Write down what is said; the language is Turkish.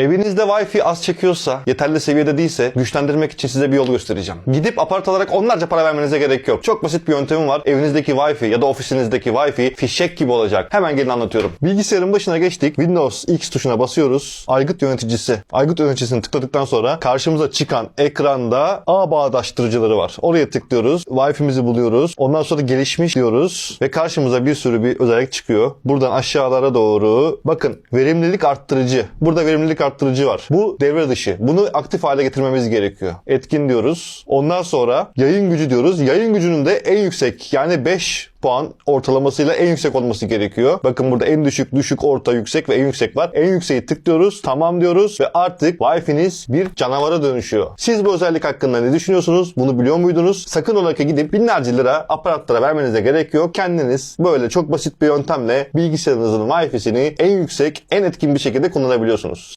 Evinizde Wi-Fi az çekiyorsa, yeterli seviyede değilse güçlendirmek için size bir yol göstereceğim. Gidip apart alarak onlarca para vermenize gerek yok. Çok basit bir yöntemim var. Evinizdeki Wi-Fi ya da ofisinizdeki Wi-Fi fişek gibi olacak. Hemen gelin anlatıyorum. Bilgisayarın başına geçtik. Windows X tuşuna basıyoruz. Aygıt yöneticisi. Aygıt yöneticisini tıkladıktan sonra karşımıza çıkan ekranda ağ bağdaştırıcıları var. Oraya tıklıyoruz. Wi-Fi'mizi buluyoruz. Ondan sonra gelişmiş diyoruz ve karşımıza bir sürü bir özellik çıkıyor. Buradan aşağılara doğru bakın verimlilik arttırıcı. Burada verimlilik arttırıcı var. Bu devre dışı. Bunu aktif hale getirmemiz gerekiyor. Etkin diyoruz. Ondan sonra yayın gücü diyoruz. Yayın gücünün de en yüksek yani 5 puan ortalamasıyla en yüksek olması gerekiyor. Bakın burada en düşük, düşük, orta, yüksek ve en yüksek var. En yükseği tıklıyoruz, tamam diyoruz ve artık Wi-Fi'niz bir canavara dönüşüyor. Siz bu özellik hakkında ne düşünüyorsunuz? Bunu biliyor muydunuz? Sakın ola gidip binlerce lira aparatlara vermenize gerek yok. Kendiniz böyle çok basit bir yöntemle bilgisayarınızın Wi-Fi'sini en yüksek, en etkin bir şekilde kullanabiliyorsunuz.